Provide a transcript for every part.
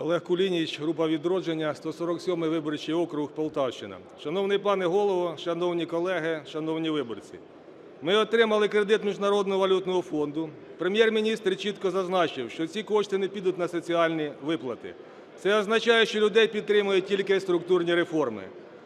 Олег Кулініч, група відродження, 147 виборчий округ Полтавщина. Шановний пане голово, шановні колеги, шановні виборці. Ми отримали кредит Міжнародного валютного фонду. Прем'єр-міністр чітко зазначив, що ці кошти не підуть на соціальні виплати. Це означає, що людей підтримують тільки структурні реформи.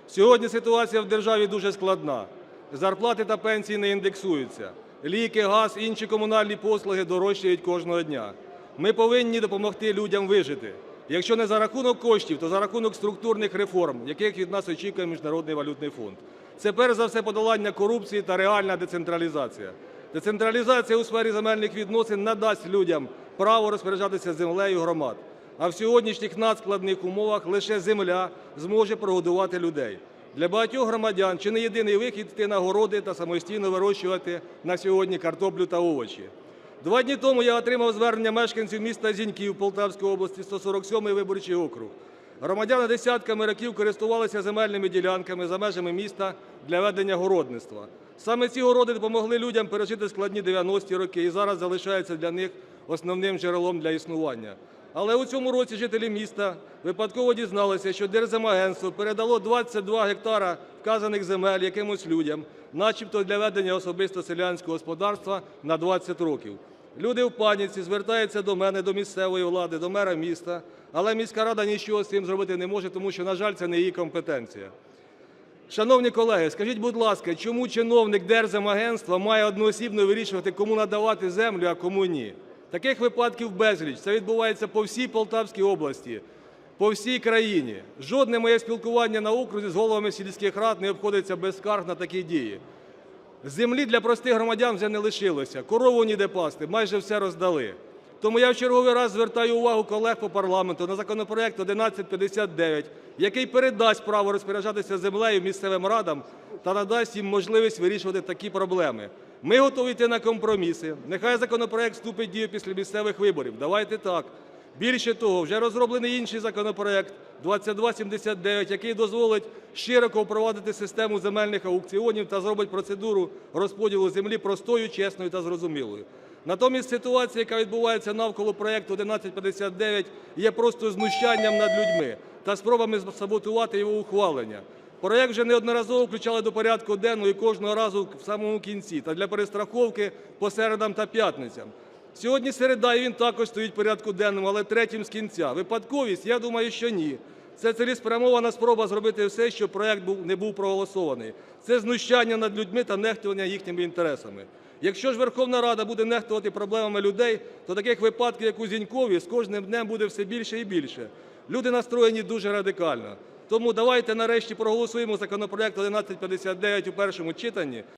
Сьогодні ситуація в державі дуже складна. Зарплати та пенсії не індексуються. Ліки, газ, інші комунальні послуги дорожчають кожного дня. Ми повинні допомогти людям вижити. Якщо не за рахунок коштів, то за рахунок структурних реформ, яких від нас очікує Міжнародний валютний фонд. Це перш за все подолання корупції та реальна децентралізація. Децентралізація у сфері земельних відносин надасть людям право розпоряджатися землею громад. А в сьогоднішніх надскладних умовах лише земля зможе прогодувати людей. Для багатьох громадян чи не єдиний вихід йти на городи та самостійно вирощувати на сьогодні картоплю та овочі. Два дні тому я отримав звернення мешканців міста Зіньків Полтавської області, 147-й виборчий округ. Громадяни десятками років користувалися земельними ділянками за межами міста для ведення городництва. Саме ці городи допомогли людям пережити складні 90-ті роки і зараз залишаються для них основним джерелом для існування. Але у цьому році жителі міста випадково дізналися, що Держземагентство передало 22 гектара вказаних земель якимось людям, начебто для ведення особисто селянського господарства на 20 років. Люди в паніці звертаються до мене, до місцевої влади, до мера міста, але міська рада нічого з цим зробити не може, тому що, на жаль, це не її компетенція. Шановні колеги, скажіть, будь ласка, чому чиновник Держземагентства має одноосібно вирішувати, кому надавати землю, а кому ні? Таких випадків безліч. Це відбувається по всій Полтавській області, по всій країні. Жодне моє спілкування на окрузі з головами сільських рад не обходиться без скарг на такі дії. Землі для простих громадян вже не лишилося. Корову ніде пасти, майже все роздали. Тому я в черговий раз звертаю увагу колег по парламенту на законопроект 1159, який передасть право розпоряджатися землею місцевим радам та надасть їм можливість вирішувати такі проблеми. Ми готові йти на компроміси. Нехай законопроект вступить в дію після місцевих виборів. Давайте так. Більше того, вже розроблений інший законопроект 2279, який дозволить широко впровадити систему земельних аукціонів та зробить процедуру розподілу землі простою, чесною та зрозумілою. Натомість ситуація, яка відбувається навколо проекту 1159, є просто знущанням над людьми та спробами саботувати його ухвалення. Проект вже неодноразово включали до порядку денного і кожного разу в самому кінці та для перестраховки по середам та п'ятницям. Сьогодні середа, і він також стоїть в порядку денному, але третім з кінця. Випадковість? Я думаю, що ні. Це цілеспрямована спроба зробити все, щоб проект не був проголосований. Це знущання над людьми та нехтування їхніми інтересами. Якщо ж Верховна Рада буде нехтувати проблемами людей, то таких випадків, як у Зінькові, з кожним днем буде все більше і більше. Люди настроєні дуже радикально. Тому давайте нарешті проголосуємо законопроект 1159 у першому читанні.